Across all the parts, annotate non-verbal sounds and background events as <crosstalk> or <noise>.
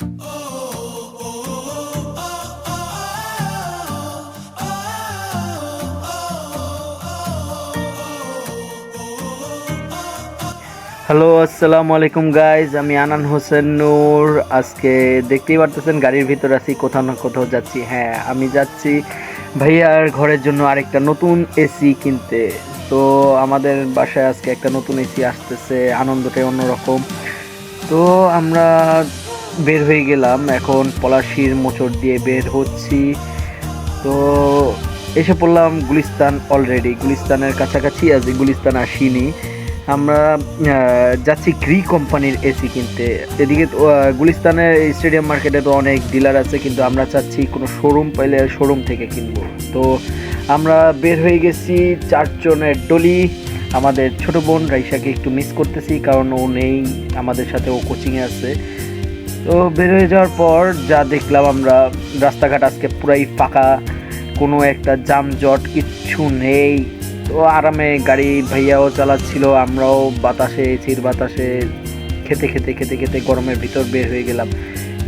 Hello, আসসালামু আলাইকুম guys আমি আনান হোসেন নূর। আজকে দেখতেই পারতেছেন গাড়ির ভিতর আছি, কোথাও না কোথাও যাচ্ছি। হ্যাঁ আমি যাচ্ছি ভাইয়ার ঘরের জন্য আরেকটা নতুন এসি কিনতে। তো আমাদের বাসায় আজকে একটা নতুন এসি আসতেছে, আনন্দটাই অন্যরকম। তো আমরা বের হয়ে গেলাম। এখন পলাশির মোচড় দিয়ে বের হচ্ছি। তো এসে পড়লাম গুলিস্তান অলরেডি গুলিস্তানের কাছাকাছি আছি গুলিস্তান আসিনি। আমরা যাচ্ছি গ্রি কোম্পানির এসি কিনতে। এদিকে তো, গুলিস্তানের স্টেডিয়াম মার্কেটে তো অনেক ডিলার আছে কিন্তু আমরা চাচ্ছি কোনো শোরুম পাইলে শোরুম থেকে কিনবো। তো আমরা বের হয়ে গেছি চারজনের ডলি আমাদের ছোট বোন রাইসাকে একটু মিস করতেছি কারণ ও নেই। আমাদের সাথে ও কোচিংয়ে আছে। তো বের হয়ে যাওয়ার পর যা দেখলাম আমরা, রাস্তাঘাট আজকে পুরাই ফাঁকা, কোনো একটা যানজট কিচ্ছু নেই। তো আরামে গাড়ি ভাইয়াও চালাচ্ছিল, আমরাও বাতাসে এসির বাতাসে খেতে খেতে খেতে খেতে গরমের ভিতর বের হয়ে গেলাম।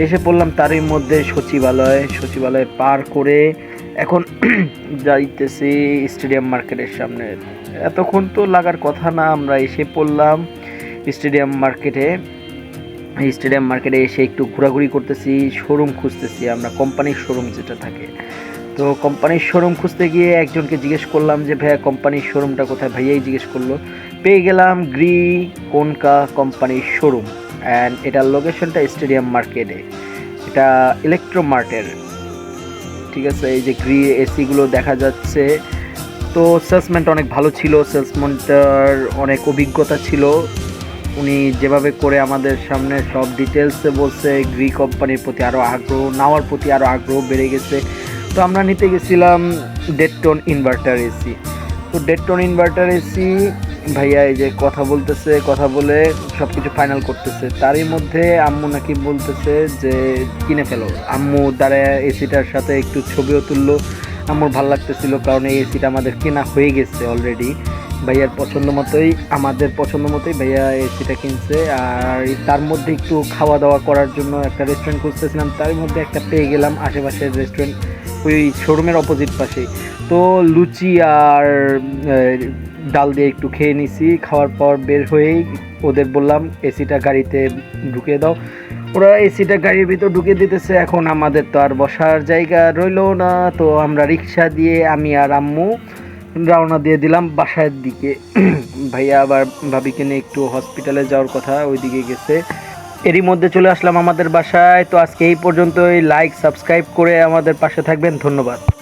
এসে পড়লাম তারই মধ্যে সচিবালয় সচিবালয় পার করে এখন <clears throat> যাইতেছি স্টেডিয়াম মার্কেটের সামনে। এতক্ষণ তো লাগার কথা না, আমরা এসে পড়লাম স্টেডিয়াম মার্কেটে। স্টেডিয়াম মার্কেটে এসে একটু ঘোরাঘুরি করতেছি শোরুম খুঁজতেছি, আমরা কোম্পানির শোরুম যেটা থাকে। তো কোম্পানির শোরুম খুঁজতে গিয়ে একজনকে জিজ্ঞেস করলাম যে, ভাইয়া কোম্পানির শোরুমটা কোথায়? ভাইয়াই জিজ্ঞেস করল, পেয়ে গেলাম গ্রি কোনকা কোম্পানির শোরুম অ্যান্ড এটার লোকেশনটা স্টেডিয়াম মার্কেটে এটা ইলেকট্রোমার্টের ঠিক আছে, এই যে গ্রি এসিগুলো দেখা যাচ্ছে। তো সেলসম্যানটা অনেক ভালো ছিল সেলসম্যানটার অনেক অভিজ্ঞতা ছিল। উনি যেভাবে করে আমাদের সামনে সব ডিটেলসে বলছে গ্রি কোম্পানির প্রতি আরও আগ্রহ নেওয়ার প্রতি আরও আগ্রহ বেড়ে গেছে। তো আমরা নিতে গেছিলাম ডেটটন ইনভার্টার এসি তো ডেটটন ইনভার্টার এসি ভাইয়া এই যে কথা বলতেছে, কথা বলে সব কিছু ফাইনাল করতেছে। তারই মধ্যে আম্মু নাকি বলতেছে যে, কিনে ফেলো। আম্মু দ্বারা এসিটার সাথে একটু ছবিও তুললো। আম্মুর ভালো লাগতেছিল কারণ এই এসিটা আমাদের কেনা হয়ে গেছে অলরেডি ভাইয়ার পছন্দ মতোই, আমাদের পছন্দ মতোই ভাইয়া এসিটা কিনছে। আর তার মধ্যে একটু খাওয়া দাওয়া করার জন্য একটা রেস্টুরেন্ট খুঁজতেছিলাম, তার মধ্যে একটা পেয়ে গেলাম আশেপাশের রেস্টুরেন্ট ওই শোরুমের অপোজিট পাশে। তো লুচি আর ডাল দিয়ে একটু খেয়ে নিছি। খাওয়ার পর বের হয়েই ওদের বললাম এসিটা গাড়িতে ঢুকিয়ে দাও। ওরা এসিটা গাড়ির ভিতর ঢুকিয়ে দিতেছে, এখন আমাদের তো আর বসার জায়গা রইল না। তো আমরা রিক্সা দিয়ে আমি আর আম্মু রওনা দিয়ে দিলাম। বাসার দিকে। ভাইয়া আবার ভাবিকে নিয়ে একটু হসপিটালে যাওয়ার কথা ওইদিকে গেছে। এরই মধ্যে চলে আসলাম আমাদের বাসায়। তো আজকে এই পর্যন্তই। লাইক সাবস্ক্রাইব করে আমাদের পাশে থাকবেন। ধন্যবাদ।